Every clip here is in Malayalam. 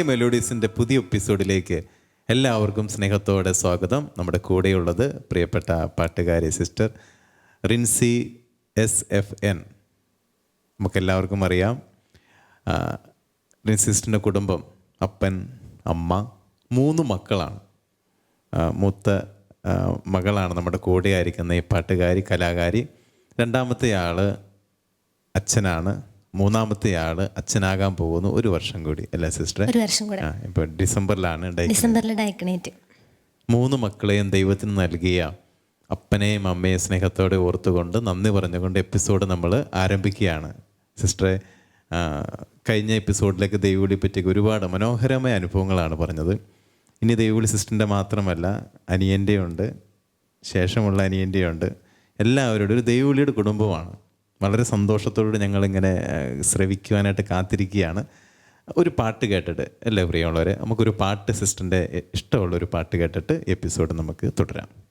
ഹെവൻലി മെലോഡീസിന്റെ പുതിയ എപ്പിസോഡിലേക്ക് എല്ലാവർക്കും സ്നേഹത്തോടെ സ്വാഗതം. നമ്മുടെ കൂടെയുള്ളത് പ്രിയപ്പെട്ട പാട്ടുകാരി sister Rincy S F N നമുക്കെല്ലാവർക്കും അറിയാം. റിൻസി സിസ്റ്ററിന്റെ കുടുംബം അപ്പൻ അമ്മ മൂന്ന് മക്കളാണ്. മൂത്ത മകളാണ് നമ്മുടെ കൂടെയായിരിക്കുന്ന ഈ പാട്ടുകാരി കലാകാരി. രണ്ടാമത്തെ ആൾ അച്ഛനാണ്. മൂന്നാമത്തെ ആൾ അച്ഛനാകാൻ പോകുന്നു ഒരു വർഷം കൂടി അല്ലേ സിസ്റ്റർ ഒരു വർഷം കൂടെ. ആ ഇപ്പോൾ ഡിസംബറിലാണ് ഡൈ- ഡിസംബറിൽ ഡയക്കണേറ്റ്. മൂന്ന് മക്കളെയും ദൈവത്തിന് നൽകിയ അപ്പനെയും അമ്മയെയും സ്നേഹത്തോടെ ഓർത്തുകൊണ്ട് നന്ദി പറഞ്ഞുകൊണ്ട് എപ്പിസോഡ് നമ്മൾ ആരംഭിക്കുകയാണ്. സിസ്റ്ററെ ആ, കഴിഞ്ഞ എപ്പിസോഡിലേക്ക് ദൈവവിളി പറ്റി ഒരുപാട് മനോഹരമായ അനുഭവങ്ങളാണ് പറഞ്ഞത്. ഇനി ദൈവവിളി സിസ്റ്ററിന്റെ മാത്രമല്ല അനിയന്റെ ഉണ്ട് ശേഷമുള്ള അനിയന്റെ ഉണ്ട് എല്ലാവരോടും ഒരു ദൈവവിളിയുടെ കുടുംബമാണ്. വളരെ സന്തോഷത്തോടെ ഞങ്ങളിങ്ങനെ ശ്രവിക്കുവാനായിട്ട് കാത്തിരിക്കുകയാണ്. ഒരു പാട്ട് കേട്ടിട്ട് അല്ലേ പ്രിയമുള്ളവരെ? നമുക്കൊരു പാട്ട് സിസ്റ്ററിന്റെ ഇഷ്ടമുള്ളൊരു പാട്ട് കേട്ടിട്ട് എപ്പിസോഡ് നമുക്ക് തുടരാം.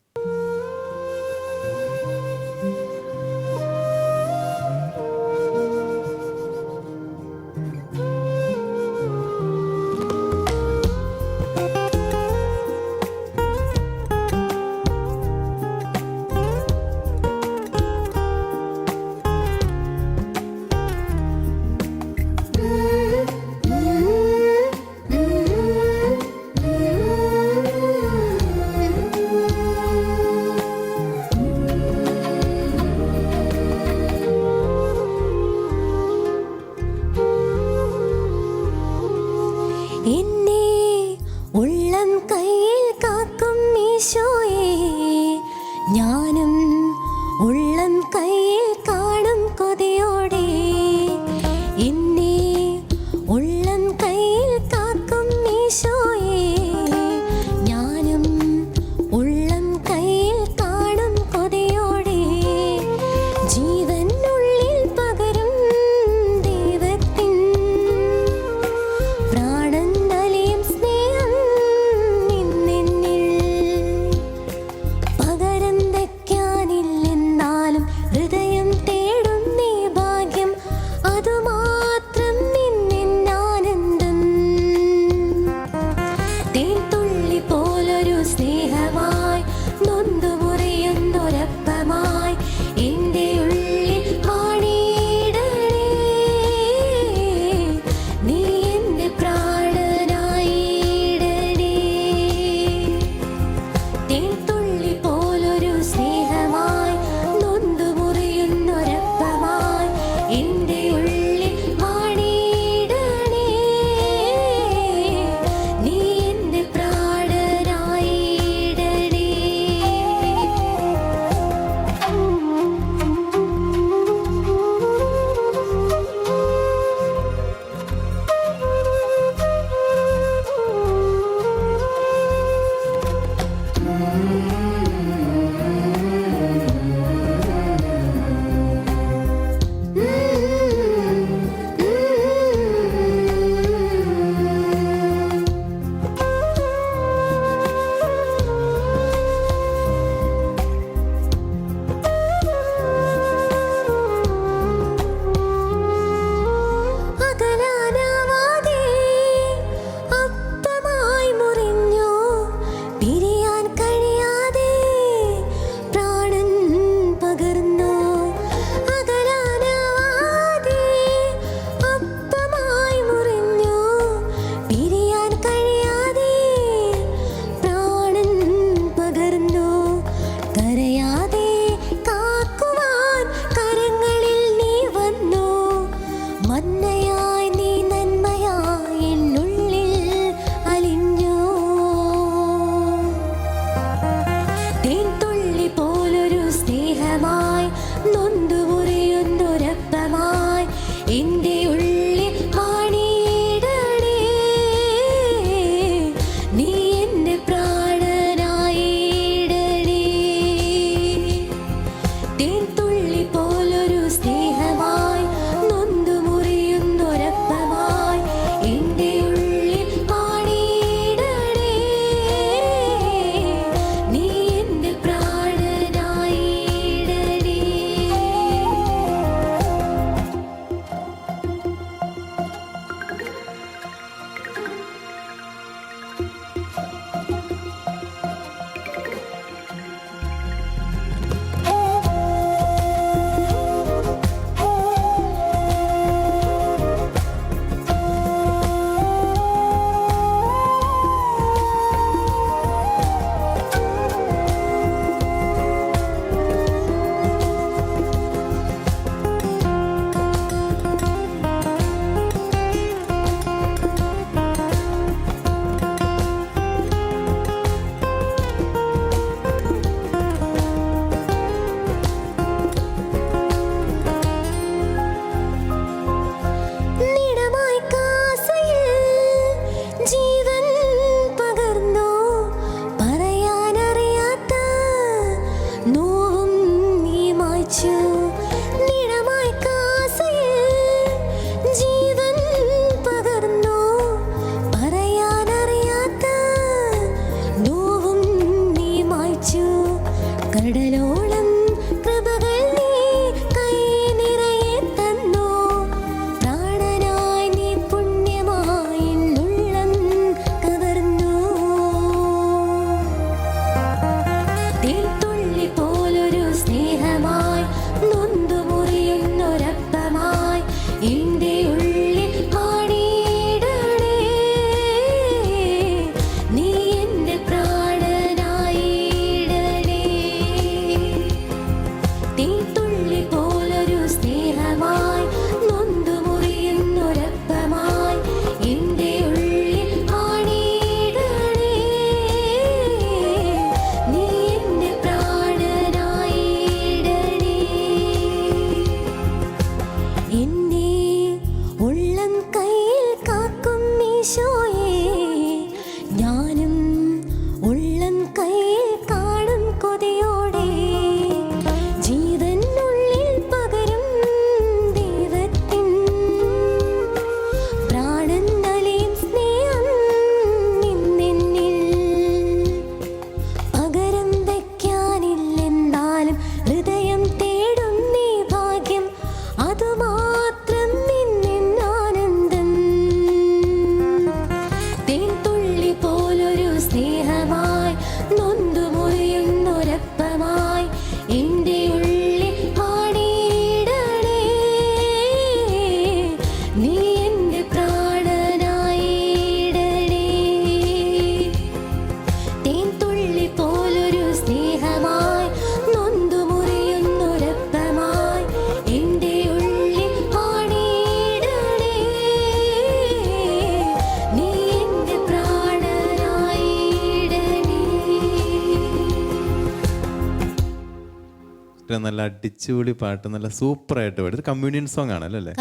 സിസ്റ്റർ നല്ല അടിച്ചുപൊളി പാട്ട് നല്ല സൂപ്പറായിട്ട് പാടി. ഇത് കമ്മ്യൂണിയൻ സോങ് ആണല്ലോ അല്ലേ?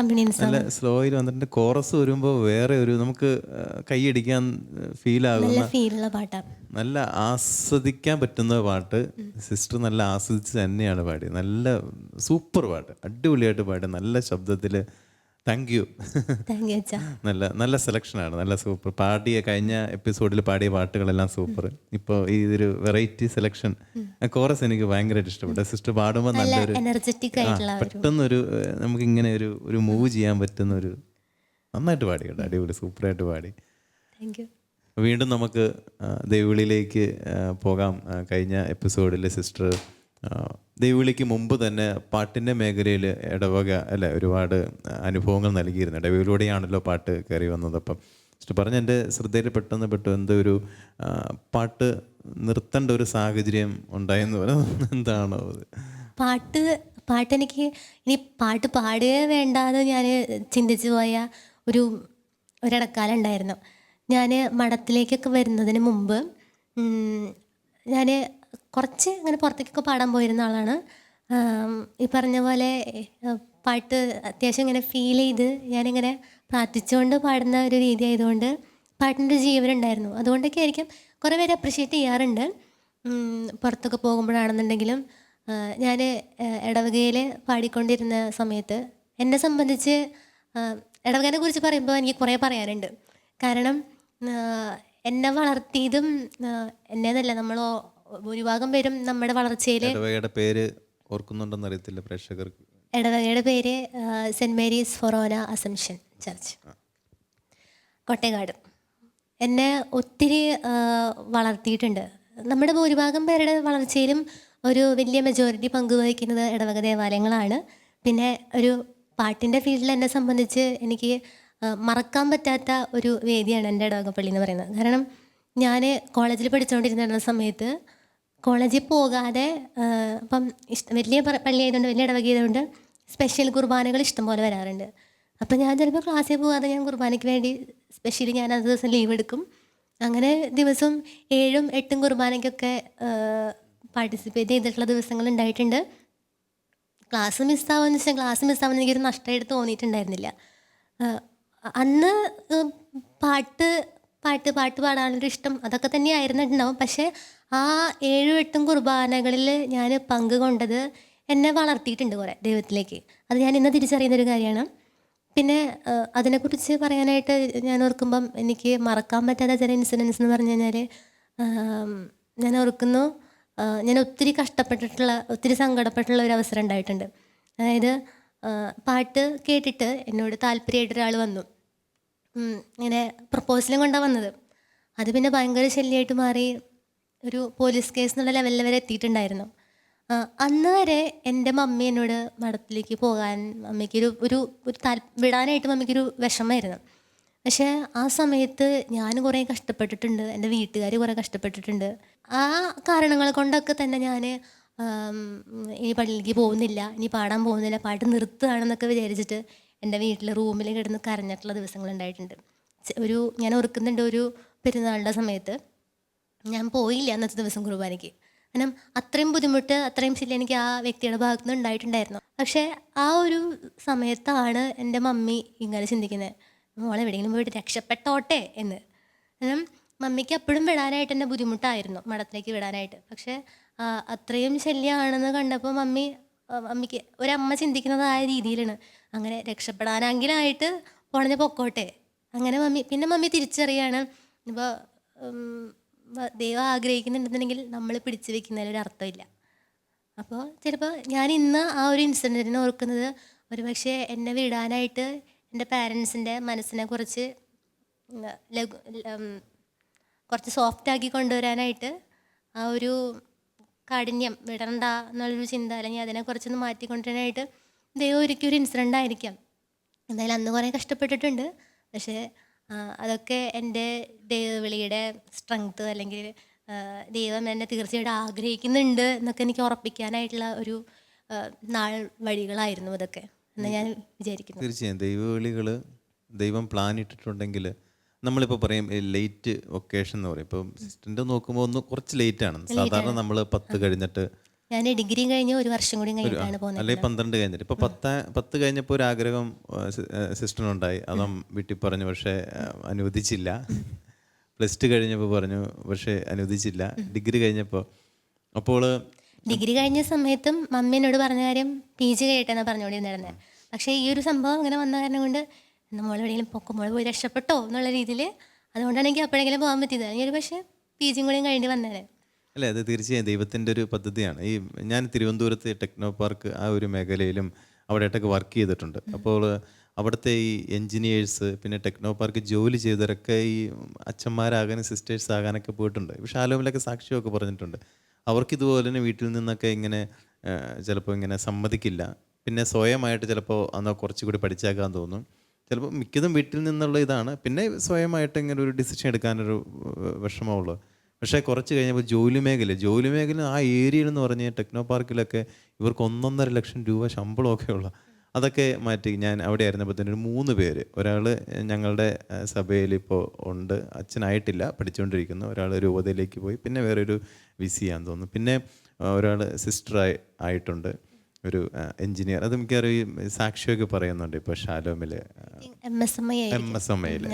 നല്ല സ്ലോയിൽ വന്നിട്ട് കോറസ് വരുമ്പോൾ വേറെ ഒരു നമുക്ക് കൈയടിക്കാൻ ഫീൽ ആകുന്ന നല്ല ഫീലുള്ള പാട്ടാണ് നല്ല ആസ്വദിക്കാൻ പറ്റുന്ന പാട്ട്. സിസ്റ്റർ നല്ല ആസ്വദിച്ച് തന്നെയാണ് പാടിയത്. നല്ല സൂപ്പർ പാട്ട്. അടിപൊളിയായിട്ട് പാടി നല്ല ശബ്ദത്തിൽ താങ്ക് യു നല്ല നല്ല സെലക്ഷനാണ് നല്ല സൂപ്പർ പാടിയ കഴിഞ്ഞ എപ്പിസോഡിൽ പാടിയ പാട്ടുകളെല്ലാം സൂപ്പർ ഇപ്പോൾ ഈ ഒരു വെറൈറ്റി സെലക്ഷൻ കോറസ് എനിക്ക് ഭയങ്കരമായിട്ട് ഇഷ്ടപ്പെട്ടു. സിസ്റ്റർ പാടുമ്പോൾ നല്ലൊരു എനർജറ്റിക് ആയിട്ടുള്ള ഒരു പെട്ടെന്നൊരു നമുക്ക് ഇങ്ങനെ ഒരു ഒരു മൂവ് ചെയ്യാൻ പറ്റുന്ന ഒരു നന്നായിട്ട് പാടി കേട്ടോ. അടിപൊളി സൂപ്പറായിട്ട് പാടി. വീണ്ടും നമുക്ക് ദേവിളിയിലേക്ക് പോകാം. കഴിഞ്ഞ എപ്പിസോഡിൽ സിസ്റ്റർ ദൈവവിളിക്ക് മുമ്പ് തന്നെ പാട്ടിന്റെ മേഖലയിൽ ഇടവക അല്ല ഒരുപാട് അനുഭവങ്ങൾ നൽകിയിരുന്നു. ഇടവയിലൂടെയാണല്ലോ പാട്ട് കയറി വന്നത്. അപ്പം ജസ്റ്റ് പറഞ്ഞ എന്റെ ശ്രദ്ധയിൽ പെട്ടെന്ന് പെട്ടു എന്തോ ഒരു പാട്ട് നിർത്തേണ്ട ഒരു സാഹചര്യം ഉണ്ടായെന്ന് പറയുന്നത് എന്താണോ അത്? പാട്ട് പാട്ട് എനിക്ക് ഇനി പാട്ട് പാടുകയേ വേണ്ടാന്ന് ഞാൻ ചിന്തിച്ചു പോയ ഒരു ഒരിടക്കാലം ഉണ്ടായിരുന്നു. ഞാൻ മഠത്തിലേക്കൊക്കെ വരുന്നതിന് മുമ്പ് ഞാൻ കുറച്ച് അങ്ങനെ പുറത്തേക്കൊക്കെ പാടാൻ പോയിരുന്ന ആളാണ്. ഈ പറഞ്ഞ പോലെ പാട്ട് അത്യാവശ്യം ഇങ്ങനെ ഫീൽ ചെയ്ത് ഞാനിങ്ങനെ പ്രാർത്ഥിച്ചുകൊണ്ട് പാടുന്ന ഒരു രീതി ആയതുകൊണ്ട് പാട്ടിന്റെ ജീവനുണ്ടായിരുന്നു അതുകൊണ്ടൊക്കെ ആയിരിക്കും കുറേ പേര് അപ്രിഷ്യേറ്റ് ചെയ്യാറുണ്ട്. പുറത്തൊക്കെ പോകുമ്പോഴാണെന്നുണ്ടെങ്കിലും ഞാൻ ഇടവകയിൽ പാടിക്കൊണ്ടിരുന്ന സമയത്ത് എന്നെ സംബന്ധിച്ച് ഇടവകനെ കുറിച്ച് പറയുമ്പോൾ എനിക്ക് കുറേ പറയാനുണ്ട്. കാരണം എന്നെ വളർത്തിയതും എന്നെ എന്നല്ല നമ്മൾ ഭൂരിഭാഗം പേരും നമ്മുടെ വളർച്ചയിൽ ഇടവകയുടെ പേര് ഓർക്കുന്നുണ്ടെന്ന് അറിയത്തില്ല പ്രേക്ഷകർക്ക്. ഇടവകയുടെ പേര് Saint Mary's Forane Assumption Church. Kottayakkad എന്നെ ഒത്തിരി വളർത്തിയിട്ടുണ്ട്. നമ്മുടെ ഭൂരിഭാഗം പേരുടെ വളർച്ചയിലും ഒരു വലിയ മെജോറിറ്റി പങ്കുവഹിക്കുന്നത് ഇടവക ദേവാലയങ്ങളാണ്. പിന്നെ ഒരു പാട്ടിന്റെ ഫീൽഡിൽ എന്നെ സംബന്ധിച്ച് എനിക്ക് മറക്കാൻ പറ്റാത്ത ഒരു വേദിയാണ് എന്റെ ഇടവകപ്പള്ളി എന്ന് പറയുന്നത്. കാരണം ഞാൻ കോളേജിൽ പഠിച്ചുകൊണ്ടിരുന്ന സമയത്ത് കോളേജിൽ പോകാതെ ഇപ്പം ഇഷ്ടം വലിയ പള്ളിയായതുകൊണ്ട് വലിയ ഇടവക ആയതുകൊണ്ട് സ്പെഷ്യൽ കുർബാനകൾ ഇഷ്ടംപോലെ വരാറുണ്ട്. അപ്പം ഞാൻ ചിലപ്പോൾ ക്ലാസ്സിൽ പോകാതെ ഞാൻ കുർബാനയ്ക്ക് വേണ്ടി സ്പെഷ്യലി ഞാൻ അത് ദിവസം ലീവ് എടുക്കും. അങ്ങനെ ദിവസം ഏഴും എട്ടും കുർബാനയ്ക്കൊക്കെ പാർട്ടിസിപ്പേറ്റ് ചെയ്തിട്ടുള്ള ദിവസങ്ങൾ ഉണ്ടായിട്ടുണ്ട്. ക്ലാസ് മിസ്സാവുമെന്ന് വെച്ചാൽ ക്ലാസ് മിസ്സാവുന്ന എനിക്കൊരു നഷ്ടമായിട്ട് തോന്നിയിട്ടുണ്ടായിരുന്നില്ല. അന്ന് പാട്ട് പാട്ട് പാട്ട് പാടാനുള്ളൊരു ഇഷ്ടം അതൊക്കെ തന്നെയായിരുന്നിട്ടുണ്ടാവും. പക്ഷേ ആ ഏഴും എട്ടും കുർബാനകളിൽ ഞാൻ പങ്ക് കൊണ്ടത് എന്നെ വളർത്തിയിട്ടുണ്ട് കുറേ ദൈവത്തിലേക്ക്. അത് ഞാൻ ഇന്ന് തിരിച്ചറിയുന്നൊരു കാര്യമാണ്. പിന്നെ അതിനെക്കുറിച്ച് പറയാനായിട്ട് ഞാൻ ഓർക്കുമ്പം എനിക്ക് മറക്കാൻ പറ്റാത്ത ചില ഇൻസിഡൻസ് എന്ന് പറഞ്ഞു കഴിഞ്ഞാൽ ഞാൻ ഓർക്കുന്നു ഞാൻ ഒത്തിരി കഷ്ടപ്പെട്ടിട്ടുള്ള ഒത്തിരി സങ്കടപ്പെട്ടുള്ള ഒരു അവസരം ഉണ്ടായിട്ടുണ്ട്. അതായത് പാട്ട് കേട്ടിട്ട് എന്നോട് താല്പര്യമായിട്ട് ഒരാൾ വന്നു. ഇങ്ങനെ പ്രപ്പോസലും കൊണ്ടാണ് വന്നത്. അത് പിന്നെ ഭയങ്കര ശല്യമായിട്ട് മാറി. ഒരു പോലീസ് കേസ് എന്നുള്ള ലെവലിൽ വരെ എത്തിയിട്ടുണ്ടായിരുന്നു. അന്ന് വരെ എന്റെ മമ്മി എന്നോട് മഠത്തിലേക്ക് പോകാൻ മമ്മിക്കൊരു ഒരു ഒരു താൽ വിടാനായിട്ട് മമ്മിക്കൊരു വിഷമമായിരുന്നു. പക്ഷേ ആ സമയത്ത് ഞാൻ കുറേ കഷ്ടപ്പെട്ടിട്ടുണ്ട്. എന്റെ വീട്ടുകാർ കുറേ കഷ്ടപ്പെട്ടിട്ടുണ്ട്. ആ കാരണങ്ങൾ കൊണ്ടൊക്കെ തന്നെ ഞാൻ ഇനി പള്ളിയിലേക്ക് പോകുന്നില്ല ഇനി പാടാൻ പോകുന്നില്ല പാട്ട് നിർത്തുകയാണെന്നൊക്കെ വിചാരിച്ചിട്ട് എന്റെ വീട്ടിൽ റൂമിൽ കിടന്ന് കരഞ്ഞിട്ടുള്ള ദിവസങ്ങളുണ്ടായിട്ടുണ്ട്. ഒരു ഞാൻ ഓർക്കുന്നുണ്ട് ഒരു പെരുന്നാളിന്റെ സമയത്ത് ഞാൻ പോയില്ല അന്നത്തെ ദിവസം കുർബാനയ്ക്ക്. കാരണം അത്രയും ബുദ്ധിമുട്ട് അത്രയും ശരി എനിക്ക് ആ വ്യക്തിയുടെ ഭാഗത്തു നിന്ന് ഉണ്ടായിട്ടുണ്ടായിരുന്നു. പക്ഷേ ആ ഒരു സമയത്താണ് എന്റെ മമ്മി ഇങ്ങനെ ചിന്തിക്കുന്നത്. മോളെ എവിടെയെങ്കിലും പോയിട്ട് രക്ഷപ്പെട്ടോട്ടെ എന്ന്. കാരണം മമ്മിക്ക് അപ്പോഴും വിടാനായിട്ട് എന്റെ ബുദ്ധിമുട്ടായിരുന്നു മഠത്തിലേക്ക് വിടാനായിട്ട്. പക്ഷേ അത്രയും ശല്യമാണെന്ന് കണ്ടപ്പോൾ മമ്മി മമ്മിക്ക് ഒരമ്മ ചിന്തിക്കുന്നതായ രീതിയിലാണ്. അങ്ങനെ രക്ഷപ്പെടാനെങ്കിലായിട്ട് പോണഞ്ഞ പൊക്കോട്ടെ. അങ്ങനെ മമ്മി പിന്നെ മമ്മി തിരിച്ചറിയാണ്. ഇപ്പോൾ ദൈവം ആഗ്രഹിക്കുന്നുണ്ടെന്നുണ്ടെങ്കിൽ നമ്മൾ പിടിച്ചു വെക്കുന്നതിൽ ഒരു അർത്ഥമില്ല. അപ്പോൾ ചിലപ്പോൾ ഞാൻ ഇന്ന് ആ ഒരു ഇൻസിഡന്റിനെ ഓർക്കുന്നത് ഒരുപക്ഷെ എന്നെ വിടാനായിട്ട് എന്റെ പാരൻസിന്റെ മനസ്സിനെ കുറച്ച് ലഘു കുറച്ച് സോഫ്റ്റ് ആക്കി കൊണ്ടുവരാനായിട്ട് ആ ഒരു കാഠിന്യം വിടണ്ട എന്നുള്ളൊരു ചിന്ത അല്ലെങ്കിൽ അതിനെ കുറച്ചൊന്ന് മാറ്റിക്കൊണ്ടുവരാനായിട്ട് ദൈവം ഒരിക്കലും ഒരു ഇൻസിഡന്റ് ആയിരിക്കാം. എന്തായാലും അന്ന് കുറേ കഷ്ടപ്പെട്ടിട്ടുണ്ട്. പക്ഷേ അതൊക്കെ എന്റെ ദൈവവിളിയുടെ സ്ട്രെങ്ത് അല്ലെങ്കിൽ ദൈവം എന്നെ തീർച്ചയായിട്ടും ആഗ്രഹിക്കുന്നുണ്ട് എന്നൊക്കെ എനിക്ക് ഉറപ്പിക്കാനായിട്ടുള്ള ഒരു നാൾ വഴികളായിരുന്നു അതൊക്കെ എന്ന് ഞാൻ വിചാരിക്കുന്നു. തീർച്ചയായും ദൈവവിളികൾ ദൈവം പ്ലാൻ ഇട്ടിട്ടുണ്ടെങ്കിൽ നമ്മളിപ്പോൾ പറയും ലേറ്റ് ഒക്കേഷൻ എന്ന് പറയും. ഇപ്പോൾ സിസ്റ്റന്റ് നോക്കുമ്പോൾ ഒന്ന് കുറച്ച് ലേറ്റ് ആണ്. സാധാരണ നമ്മൾ പത്ത് കഴിഞ്ഞിട്ട് ഞാൻ ഡിഗ്രി കഴിഞ്ഞ ഒരു വർഷം കൂടി കഴിഞ്ഞിട്ടാണ് പോകുന്നത് അല്ലെങ്കിൽ പന്ത്രണ്ട് കഴിഞ്ഞിട്ട്. ഇപ്പോൾ പത്ത് പത്ത് കഴിഞ്ഞപ്പോൾ ഒരു ആഗ്രഹം സിസ്റ്ററിനുണ്ടായി. അതും വീട്ടിൽ പറഞ്ഞു പക്ഷേ അനുവദിച്ചില്ല. പ്ലസ് ടു കഴിഞ്ഞപ്പോൾ പറഞ്ഞു പക്ഷേ അനുവദിച്ചില്ല. ഡിഗ്രി കഴിഞ്ഞപ്പോൾ അപ്പോൾ ഡിഗ്രി കഴിഞ്ഞ സമയത്തും മമ്മി എന്നോട് പറഞ്ഞ കാര്യം പി ജി കഴിയട്ടെന്നാണ് പറഞ്ഞുകൊണ്ടിരുന്നത് പക്ഷേ ഈ ഒരു സംഭവം അങ്ങനെ വന്ന കാരണം കൊണ്ട് നമ്മൾ എവിടെയെങ്കിലും പൊക്കുമ്പോൾ പോയി രക്ഷപ്പെട്ടോ എന്നുള്ള രീതിയിൽ അതുകൊണ്ടാണ് എനിക്ക് അപ്പോഴെങ്കിലും പോകാൻ പറ്റിയത്. അല്ലെങ്കിൽ ഒരു പക്ഷേ പി ജിയും കൂടിയും കഴിഞ്ഞ് വന്നേനെ. അല്ലേ അത് തീർച്ചയായും ദൈവത്തിന്റെ ഒരു പദ്ധതിയാണ്. ഈ ഞാൻ തിരുവനന്തപുരത്ത് ടെക്നോ പാർക്ക് ആ ഒരു മേഖലയിലും അവിടെയായിട്ടൊക്കെ വർക്ക് ചെയ്തിട്ടുണ്ട്. അപ്പോൾ അവിടുത്തെ ഈ എൻജിനീയേഴ്സ് പിന്നെ ടെക്നോ പാർക്ക് ജോലി ചെയ്തവരൊക്കെ ഈ അച്ഛന്മാരാകാനും സിസ്റ്റേഴ്സ് ആകാനൊക്കെ പോയിട്ടുണ്ട്. പക്ഷേ ആലോമിലൊക്കെ സാക്ഷ്യമൊക്കെ പറഞ്ഞിട്ടുണ്ട്. അവർക്ക് ഇതുപോലെ തന്നെ വീട്ടിൽ നിന്നൊക്കെ ഇങ്ങനെ ചിലപ്പോൾ ഇങ്ങനെ സമ്മതിക്കില്ല. പിന്നെ സ്വയമായിട്ട് ചിലപ്പോൾ അന്ന് കുറച്ചുകൂടി പഠിച്ചേക്കാൻ തോന്നും. ചിലപ്പോൾ മിക്കതും വീട്ടിൽ നിന്നുള്ള ഇതാണ്. പിന്നെ സ്വയമായിട്ട് ഇങ്ങനെ ഒരു ഡിസിഷൻ എടുക്കാനൊരു വിഷമമുള്ളൂ. പക്ഷേ കുറച്ച് കഴിഞ്ഞപ്പോൾ ജോലി മേഖല ജോലി മേഖല ആ ഏരിയയിൽ എന്ന് പറഞ്ഞ് ടെക്നോ പാർക്കിലൊക്കെ ഇവർക്ക് ഒന്നൊന്നര ലക്ഷം രൂപ ശമ്പളമൊക്കെ ഉള്ള അതൊക്കെ മാറ്റി ഞാൻ അവിടെ തന്നെ ഒരു മൂന്ന് പേര്. ഒരാൾ ഞങ്ങളുടെ സഭയിൽ ഇപ്പോൾ ഉണ്ട്. അച്ഛനായിട്ടില്ല പഠിച്ചുകൊണ്ടിരിക്കുന്നു. ഒരാൾ രൂപതയിലേക്ക് പോയി. പിന്നെ വേറൊരു ഒരു വി സി ആണെന്ന് തോന്നുന്നു. പിന്നെ ഒരാൾ സിസ്റ്ററായി ആയിട്ടുണ്ട്. ഒരു എഞ്ചിനീയർ. അത് മിക്കവാറും സാക്ഷിയൊക്കെ പറയുന്നുണ്ട് ഇപ്പോൾ ഷാലോമിൽ എം എസ് എം ഐയിൽ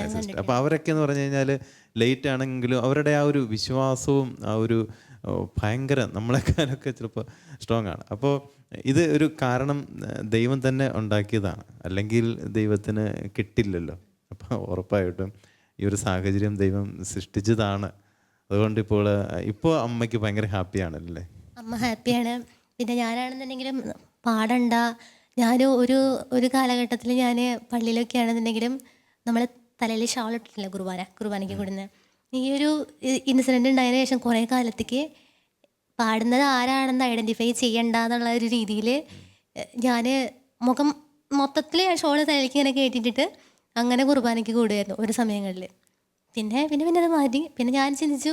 അപ്പോൾ അവരൊക്കെ എന്ന് പറഞ്ഞു കഴിഞ്ഞാൽ ലേറ്റ് ആണെങ്കിലും അവരുടെ ആ ഒരു വിശ്വാസവും ആ ഒരു ഭയങ്കര നമ്മളെക്കാളൊക്കെ ചിലപ്പോൾ സ്ട്രോങ് ആണ്. അപ്പോൾ ഇത് ഒരു കാരണം ദൈവം തന്നെ ഉണ്ടാക്കിയതാണ്. അല്ലെങ്കിൽ ദൈവത്തിന് കിട്ടില്ലല്ലോ. അപ്പോൾ ഉറപ്പായിട്ടും ഈ ഒരു സാഹചര്യം ദൈവം സൃഷ്ടിച്ചതാണ്. അതുകൊണ്ട് ഇപ്പോൾ ഇപ്പോൾ അമ്മയ്ക്ക് ഭയങ്കര ഹാപ്പിയാണല്ലേ അമ്മ ഹാപ്പിയാണ് പിന്നെ ഞാനാണെന്നുണ്ടെങ്കിലും പാടണ്ട. ഞാൻ ഒരു ഒരു കാലഘട്ടത്തിൽ ഞാൻ പള്ളിയിലൊക്കെ ആണെന്നുണ്ടെങ്കിലും നമ്മൾ തലയിൽ ഷാൾ ഇട്ടിട്ടില്ല കുർബാന കുർബാനയ്ക്ക് കൂടുന്നത് ഈ ഒരു ഇൻസിഡന്റ് ഉണ്ടായതിനു ശേഷം കുറേ കാലത്തേക്ക് പാടുന്നത് ആരാണെന്ന് ഐഡന്റിഫൈ ചെയ്യണ്ട എന്നുള്ള ഒരു രീതിയിൽ ഞാൻ മുഖം മൊത്തത്തിൽ ഷോൾ തലയിലേക്ക് ഇങ്ങനെ കേട്ടിട്ടിട്ട് അങ്ങനെ കുർബാനയ്ക്ക് കൂടുമായിരുന്നു ഒരു സമയങ്ങളിൽ പിന്നെ പിന്നെ പിന്നെ അത് മാറ്റി പിന്നെ ഞാൻ ചിന്തിച്ചു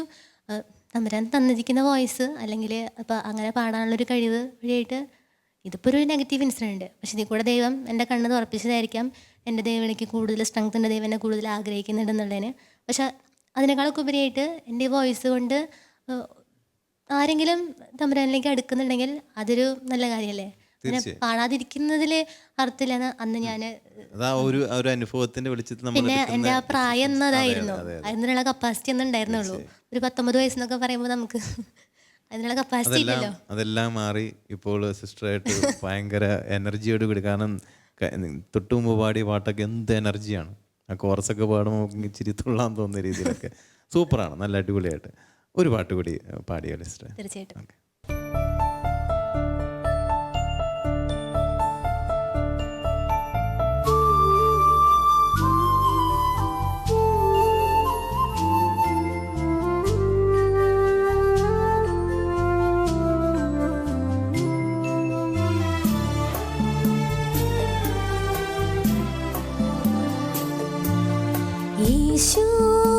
തമ്പുരാൻ തന്നിരിക്കുന്ന വോയിസ് അല്ലെങ്കിൽ അപ്പം അങ്ങനെ പാടാനുള്ളൊരു കഴിവ് വഴിയായിട്ട് ഇതിപ്പോൾ ഒരു നെഗറ്റീവ് ഇൻസിഡന്റ് പക്ഷെ ഇതിൽ കൂടെ ദൈവം എന്റെ കണ്ണ് തുറപ്പിച്ചതായിരിക്കാം. എന്റെ ദൈവം എനിക്ക് കൂടുതൽ സ്ട്രെങ്ത് എന്റെ ദൈവനെ കൂടുതൽ ആഗ്രഹിക്കുന്നുണ്ടെന്നുള്ളതിന് പക്ഷെ അതിനേക്കാളൊക്കെ ഉപരിയായിട്ട് എന്റെ വോയിസ് കൊണ്ട് ആരെങ്കിലും തമ്പുരാനിലേക്ക് അടുക്കുന്നുണ്ടെങ്കിൽ അതൊരു നല്ല കാര്യമല്ലേ? അങ്ങനെ പാടാതിരിക്കുന്നതിൽ അർത്ഥമില്ലെന്ന് അന്ന് ഞാൻ അതാ ഒരു ഒരു അനുഭവത്തിന്റെ വെളിച്ചത്തിൽ പിന്നെ എന്റെ എന്റെ ആ പ്രായം എന്നതായിരുന്നു. അതെ, അതെ. അതിനുള്ള കപ്പാസിറ്റി ഒന്നും ഉണ്ടായിരുന്നുള്ളൂ. ഒരു പത്തൊമ്പത് വയസ്സെന്നൊക്കെ പറയുമ്പോൾ നമുക്ക് അതിനുള്ള കപ്പാസിറ്റി ഇല്ലല്ലോ. അതെല്ലാം മാറി ഇപ്പോൾ സിസ്റ്ററായിട്ട് ഭയങ്കര എനർജിയോട് കൂടി. കാരണം തൊട്ടു മുമ്പ് പാടിയ പാട്ടൊക്കെ എന്ത് എനർജിയാണ് ആ കോറസൊക്കെ പാടുമ്പോൾ ഇച്ചിരി തുള്ളാൻ തോന്നുന്ന രീതിയിലൊക്കെ. സൂപ്പറാണ് നല്ല അടിപൊളിയായിട്ട്. ഒരു പാട്ട് കൂടി പാടിയോ സിസ്റ്റർ തീർച്ചയായിട്ടും. 一緒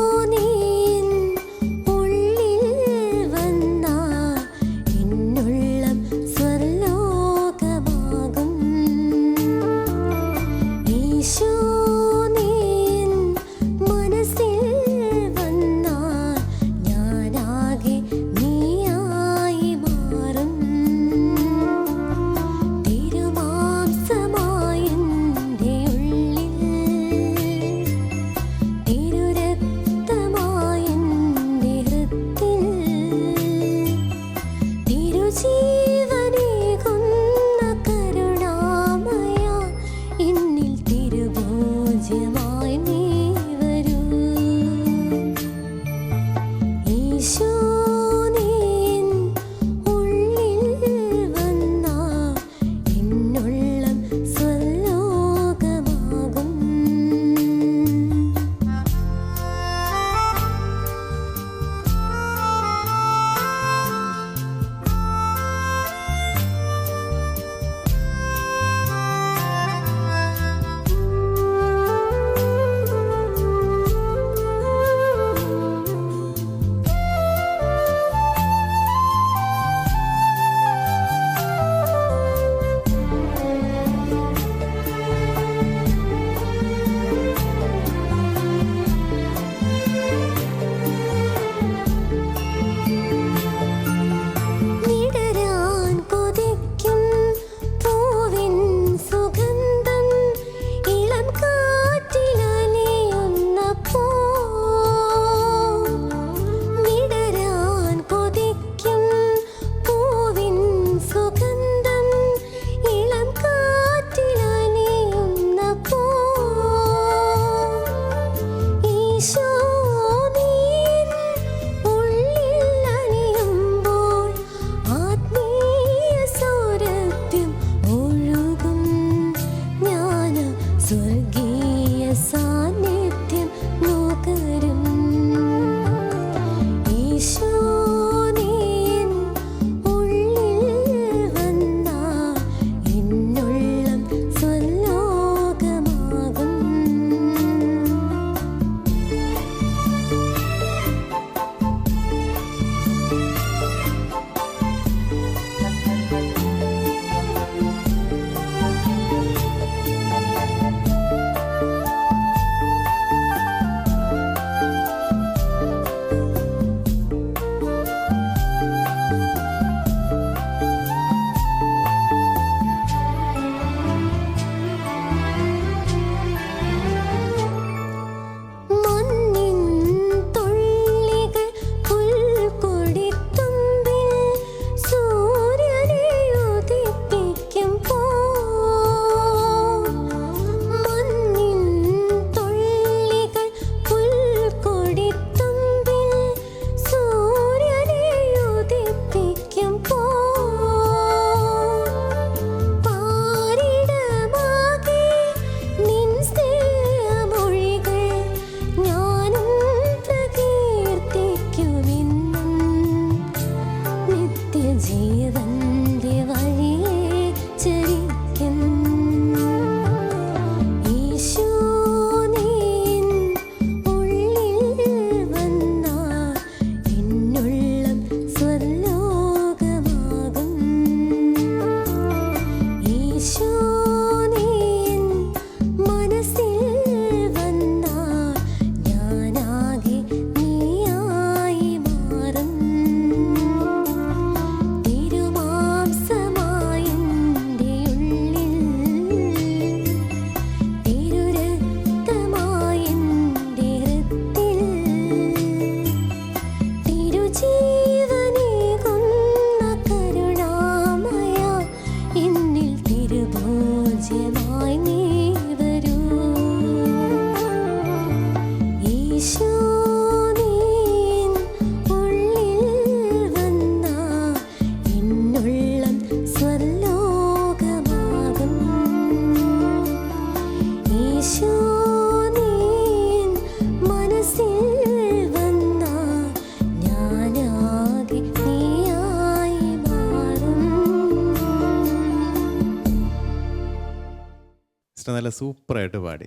നല്ല സൂപ്പറായിട്ട് പാടി.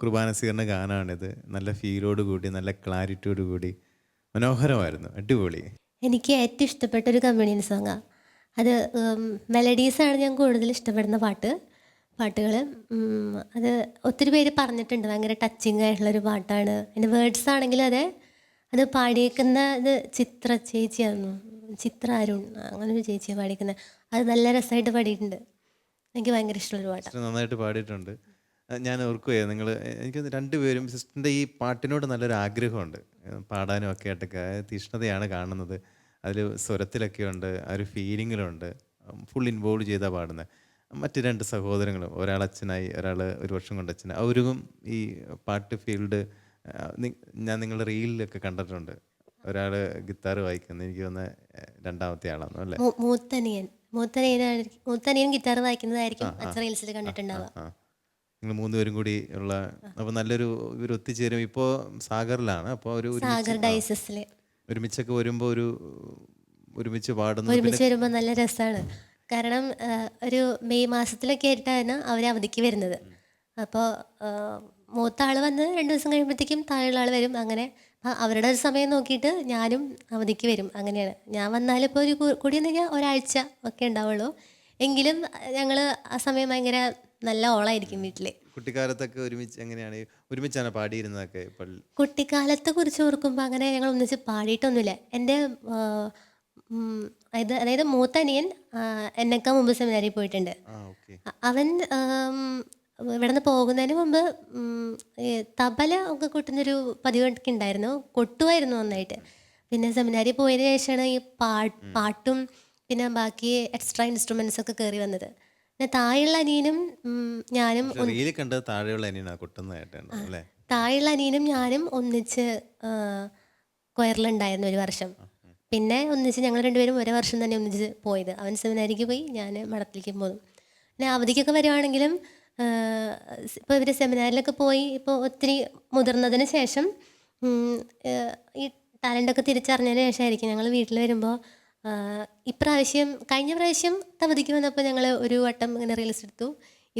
കുർബാന സ്വീകരണ ഗാനമാണിത് നല്ല ഫീലോട് കൂടി നല്ല ക്ലാരിറ്റിയോട് കൂടി. മനോഹരമായിരുന്നു. അടിപൊളി. എനിക്ക് ഏറ്റവും ഇഷ്ടപ്പെട്ട ഒരു കമ്മ്യൂണിയൻ സോങ്ങാണ് അത് മെലഡീസാണ് ഞാൻ കൂടുതൽ ഇഷ്ടപ്പെടുന്ന പാട്ട്. പാട്ടുകൾ അത് ഒത്തിരി പേര് പറഞ്ഞിട്ടുണ്ട്. ഭയങ്കര ടച്ചിങ് ആയിട്ടുള്ളൊരു പാട്ടാണ്. അതിന്റെ വേർഡ്സ് ആണെങ്കിലും അതെ. അത് പാടിയേക്കുന്ന ഇത് ചിത്ര ചേച്ചിയായിരുന്നു ചിത്ര അരുൺ അങ്ങനെ ഒരു ചേച്ചിയാണ് പാടിയേക്കുന്നത് അത് നല്ല രസമായിട്ട് പാടിയിട്ടുണ്ട്. എനിക്ക് ഭയങ്കര ഇഷ്ടമുള്ളൊരു പാട്ടാണ് നന്നായിട്ട് പാടിയിട്ടുണ്ട്. ഞാൻ ഓർക്കുകയാണ് നിങ്ങൾ എനിക്ക് രണ്ടുപേരും സിസ്റ്ററിന്റെ ഈ പാട്ടിനോട് നല്ലൊരു ആഗ്രഹമുണ്ട്. പാടാനും ഒക്കെ ആയിട്ടൊക്കെ. തീഷ്ണതയാണ് കാണുന്നത്. അതിൽ സ്വരത്തിലൊക്കെ ഉണ്ട് ആ ഒരു ഫീലിങ്ങിലുണ്ട്. ഫുൾ ഇൻവോൾവ് ചെയ്താൽ പാടുന്നത് മറ്റ് രണ്ട് സഹോദരങ്ങളും ഒരാൾ അച്ഛനായി ഒരാൾ ഒരു വർഷം കൊണ്ട് അച്ഛനായി. അവരും ഈ പാട്ട് ഫീൽഡ് ഞാൻ നിങ്ങളുടെ റീലിലൊക്കെ കണ്ടിട്ടുണ്ട്. ഒരാൾ ഗിത്താർ വായിക്കുന്നത് എനിക്ക് തോന്നുന്ന രണ്ടാമത്തെ ആളാണ് അല്ലേ? മൂത്തനിയൻ. മൂത്തനിയനാണ് മൂത്തനിയൻ ഗിത്താറ് വായിക്കുന്നതായിരിക്കും അച്ഛൻ റീൽസിൽ കണ്ടിട്ടുണ്ടാവുക. നിങ്ങൾ മൂന്നുപേരും കൂടി ഉള്ള അപ്പൊ നല്ലൊരു ഇവർ ഒത്തുചേരും. ഇപ്പോ സാഗറിലാണ്. അപ്പൊ ഒരു ഒരുമിച്ച് സാഗർ ഡൈസസിലെ. ഒരുമിച്ചൊക്കെ വരുമ്പോ ഒരു ഒരുമിച്ച് പാടുന്നു ഒരുമിച്ച് വരുമ്പോ നല്ല രസമാണ് കാരണം ഒരു മെയ് മാസത്തിലൊക്കെ ആയിട്ടാണ് അവർ അവധിക്ക് വരുന്നത്. അപ്പോൾ മൂത്ത ആൾ വന്ന് രണ്ട് ദിവസം കഴിയുമ്പോഴത്തേക്കും താഴെയുള്ള ആൾ വരും. അങ്ങനെ അവരുടെ ഒരു സമയം നോക്കിയിട്ട് ഞാനും അവധിക്ക് വരും. അങ്ങനെയാണ്. ഞാൻ വന്നാലിപ്പോൾ ഒരു കൂടിയെന്ന് കഴിഞ്ഞാൽ ഒരാഴ്ച ഒക്കെ ഉണ്ടാവുള്ളൂ. എങ്കിലും ഞങ്ങൾ ആ സമയം ഭയങ്കര നല്ല ഓളായിരിക്കും വീട്ടിൽ കുട്ടിക്കാലത്തൊക്കെ ഒരുമിച്ച് എങ്ങനെയാണ്? ഒരുമിച്ചാണ് പാടിയിരുന്നതൊക്കെ കുട്ടിക്കാലത്തെ കുറിച്ച് ഓർക്കുമ്പോൾ അങ്ങനെ ഞങ്ങൾ ഒന്നിച്ച് പാടിയിട്ടൊന്നുമില്ല. എന്റെ അതായത് അതായത് മൂത്തനിയൻ എന്നൊക്കെ മുമ്പ് സെമിനാരി പോയിട്ടുണ്ട്. അവൻ ഇവിടെ നിന്ന് പോകുന്നതിന് മുമ്പ് തബല ഒക്കെ കൊട്ടുന്നൊരു പതിവൊക്കെ ഉണ്ടായിരുന്നു കൊട്ടുമായിരുന്നു നന്നായിട്ട്. പിന്നെ സെമിനാരി പോയതിന് ശേഷമാണ് ഈ പാട്ടും പിന്നെ ബാക്കി എക്സ്ട്രാ ഇൻസ്ട്രുമെൻസ് ഒക്കെ കയറി വന്നത്. പിന്നെ താഴെയുള്ള അനിയനും ഉം, ഞാനും കണ്ടത് താഴെയുള്ള കൊട്ടുന്നതായിട്ടാണ് അല്ലേ? താഴെയുള്ള അനിയനും ഞാനും ഒന്നിച്ച് കൊയറിലുണ്ടായിരുന്നു ഒരു വർഷം. പിന്നെ ഒന്നിച്ച് ഞങ്ങൾ രണ്ടുപേരും ഒരേ വർഷം തന്നെ ഒന്നിച്ച് പോയത്. അവൻ സെമിനാരിക്ക് പോയി ഞാൻ മഠത്തിലേക്ക് പോകും. പിന്നെ അവധിക്കൊക്കെ വരുവാണെങ്കിലും ഇപ്പോൾ ഇവർ സെമിനാറിലൊക്കെ പോയി ഇപ്പോൾ ഒത്തിരി മുതിർന്നതിന് ശേഷം ഉം, ഏഹ്, ഈ ടാലന്റൊക്കെ തിരിച്ചറിഞ്ഞതിന് ശേഷമായിരിക്കും ഞങ്ങൾ വീട്ടിൽ വരുമ്പോൾ ഇപ്രാവശ്യം കഴിഞ്ഞ പ്രാവശ്യം തവതിക്ക് വന്നപ്പോൾ ഞങ്ങൾ ഒരു വട്ടം ഇങ്ങനെ റീൽസ് എടുത്തു.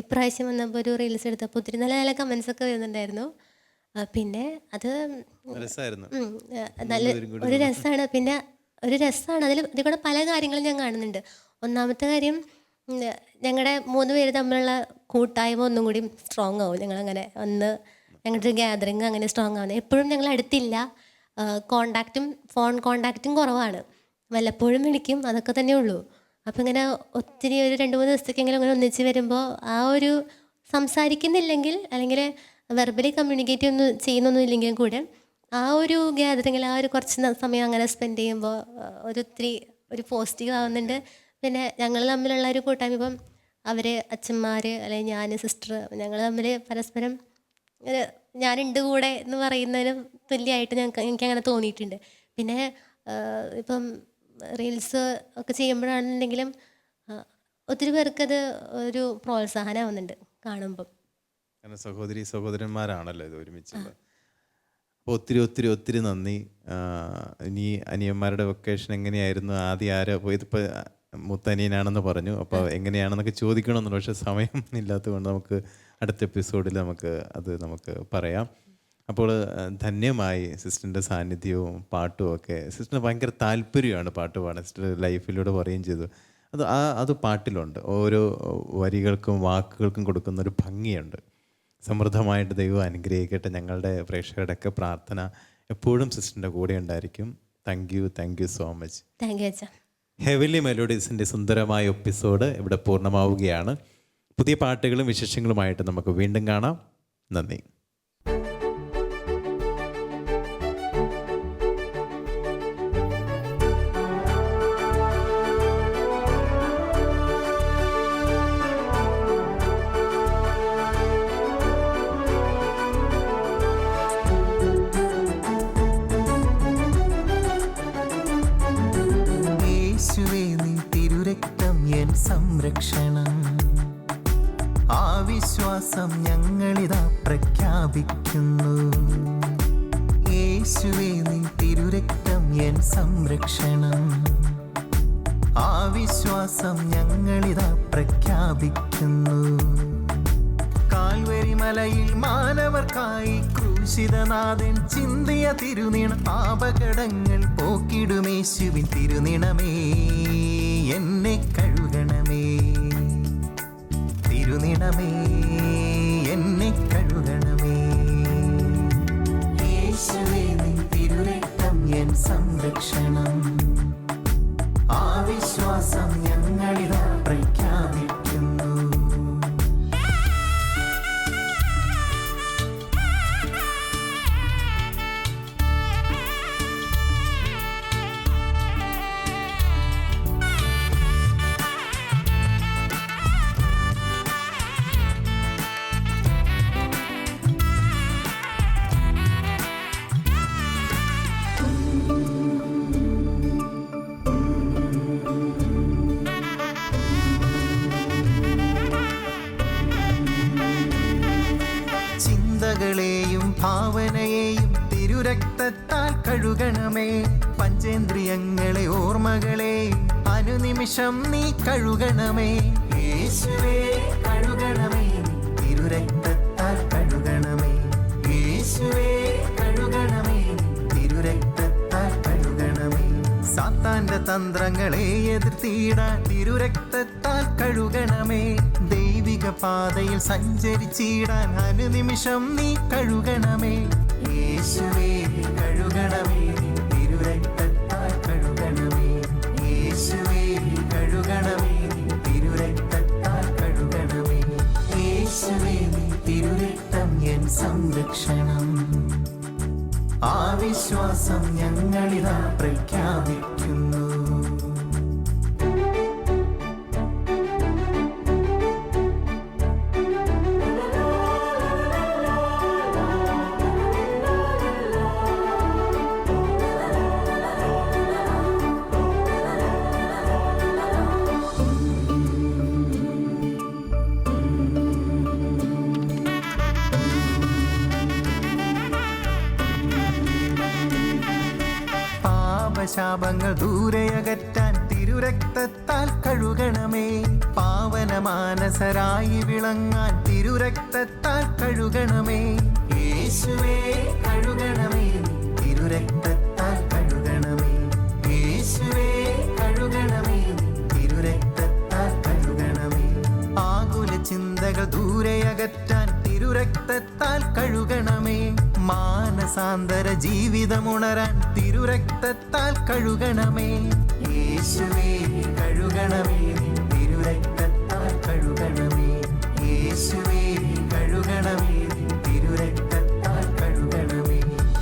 ഇപ്രാവശ്യം വന്നപ്പോൾ ഒരു റീൽസ് എടുത്തപ്പോൾ ഒത്തിരി നല്ല നല്ല കമൻസ് ഒക്കെ വരുന്നുണ്ടായിരുന്നു. പിന്നെ അത് നല്ല ഒരു രസമാണ് പിന്നെ ഒരു രസമാണ് അതിൽ ഇതിൽ കൂടെ പല കാര്യങ്ങളും ഞാൻ കാണുന്നുണ്ട്. ഒന്നാമത്തെ കാര്യം ഞങ്ങളുടെ മൂന്ന് പേര് തമ്മിലുള്ള കൂട്ടായ്മ ഒന്നും കൂടി സ്ട്രോങ് ആവും. ഞങ്ങളങ്ങനെ ഒന്ന് ഞങ്ങളുടെ ഒരു ഗ്യാതറിങ് അങ്ങനെ സ്ട്രോങ് ആവുന്നത് എപ്പോഴും ഞങ്ങൾ അടുത്തില്ല. കോണ്ടാക്റ്റും ഫോൺ കോണ്ടാക്റ്റും കുറവാണ്. വല്ലപ്പോഴും വിളിക്കും. അതൊക്കെ തന്നെ ഉള്ളൂ. അപ്പം ഇങ്ങനെ ഒത്തിരി ഒരു രണ്ട് മൂന്ന് ദിവസത്തേക്കെങ്കിലും അങ്ങനെ ഒന്നിച്ച് വരുമ്പോൾ ആ ഒരു സംസാരിക്കുന്നില്ലെങ്കിൽ അല്ലെങ്കിൽ വെർബലി കമ്മ്യൂണിക്കേറ്റ് ഒന്നും ചെയ്യുന്നൊന്നും ഇല്ലെങ്കിലും കൂടെ ആ ഒരു ഗ്യാതറിങ്ങിൽ ആ ഒരു കുറച്ച് സമയം അങ്ങനെ സ്പെൻഡ് ചെയ്യുമ്പോൾ ഒരു ഒരു പോസിറ്റീവ് ആവുന്നുണ്ട്. പിന്നെ ഞങ്ങൾ തമ്മിലുള്ള ഒരു കൂട്ടായ്മ ഇപ്പം അവർ അച്ഛന്മാർ അല്ലെങ്കിൽ ഞാൻ സിസ്റ്റർ ഞങ്ങൾ തമ്മിൽ പരസ്പരം ഒരു ഞാനുണ്ട് കൂടെ എന്ന് പറയുന്നതിനും തുല്യമായിട്ട് ഞങ്ങൾക്ക് എനിക്ക് അങ്ങനെ തോന്നിയിട്ടുണ്ട്. പിന്നെ ഇപ്പം റീൽസ് ഒക്കെ ചെയ്യുമ്പോഴാണെന്നുണ്ടെങ്കിലും ഒത്തിരി പേർക്കത് ഒരു പ്രോത്സാഹനമാവുന്നുണ്ട് കാണുമ്പം. കാരണം സഹോദരി സഹോദരന്മാരാണല്ലോ ഇത് ഒരുമിച്ച്. അപ്പോൾ ഒത്തിരി ഒത്തിരി ഒത്തിരി നന്ദി. ഇനി അനിയന്മാരുടെ വെക്കേഷൻ എങ്ങനെയായിരുന്നു? ആദ്യം ആരോ പോയത്? ഇപ്പോൾ മുത്തനിയനാണെന്ന് പറഞ്ഞു. അപ്പോൾ എങ്ങനെയാണെന്നൊക്കെ ചോദിക്കണമെന്നുള്ളൂ. പക്ഷേ സമയം ഇല്ലാത്തതുകൊണ്ട് നമുക്ക് അടുത്ത എപ്പിസോഡിൽ നമുക്ക് അത് നമുക്ക് പറയാം. അപ്പോൾ ധന്യമായി സിസ്റ്ററിന്റെ സാന്നിധ്യവും പാട്ടും ഒക്കെ. സിസ്റ്ററിന് ഭയങ്കര താല്പര്യമാണ് പാട്ട് പാടാൻ. സിസ്റ്റർ ലൈഫിലൂടെ പറയുകയും ചെയ്തു. അത് ആ അത് പാട്ടിലുണ്ട്. ഓരോ വരികൾക്കും വാക്കുകൾക്കും കൊടുക്കുന്ന ഒരു ഭംഗിയുണ്ട്. സമൃദ്ധമായിട്ട് ദൈവം അനുഗ്രഹിക്കട്ടെ. ഞങ്ങളുടെ പ്രേക്ഷകരുടെ ഒക്കെ പ്രാർത്ഥന എപ്പോഴും സിസ്റ്ററിന്റെ കൂടെ ഉണ്ടായിരിക്കും. Thank you thank you so much thank you heavenly മെലോഡീസിന്റെ സുന്ദരമായ എപ്പിസോഡ് ഇവിടെ പൂർണമാവുകയാണ്. പുതിയ പാട്ടുകളും വിശേഷങ്ങളുമായിട്ട് നമുക്ക് വീണ്ടും കാണാം. നന്ദി. അനുനിമിഷം നീ കഴുകണമേ. യേശുവേ കഴുകണമേ. തിരുരക്തത്താൽ കഴുകണമേ. യേശുവേ കഴുകണമേ. തിരുരക്തത്താൽ കഴുകണമേ. സാത്താന്റെ തന്ത്രങ്ങളെ എതിർത്തിടാൻ തിരുരക്തത്താൽ കഴുകണമേ. ദൈവിക പാതയിൽ സഞ്ചരിച്ചിടാൻ അനുനിമിഷം നീ കഴുകണമേ. യേശുവേ കഴുകണമേ. സംരക്ഷണം. ആ വിശ്വാസം ഞങ്ങളിതാ പ്രഖ്യാപിക്കുന്നു പാപശാപങ്ങൾ ദൂരെയകറ്റാൻ തിരുരക്തത്താൽ കഴുകണമേ. പാവന മാനസരായി വിളങ്ങാൻ തിരുരക്തത്താൽ കഴുകണമേ. യേശുവേ കഴുകണമേ. തിരുരക്തത്താൽ കഴുകണമേ. യേശുവേ കഴുകണമേ. തിരുരക്തത്താൽ കഴുകണമേ. ആകുല ചിന്തകൾ ദൂരെയകറ്റാൻ തിരുരക്തത്താൽ കഴുകണമേ. മാനസാന്തര ജീവിതമുണരാൻ തിരുരക്തത്താൽ കഴുകണമേ. യേശുവേ കഴുകണമേ. തിരുരക്തത്താൽ കഴുകണമേ. യേശുവേ കഴുകണമേ.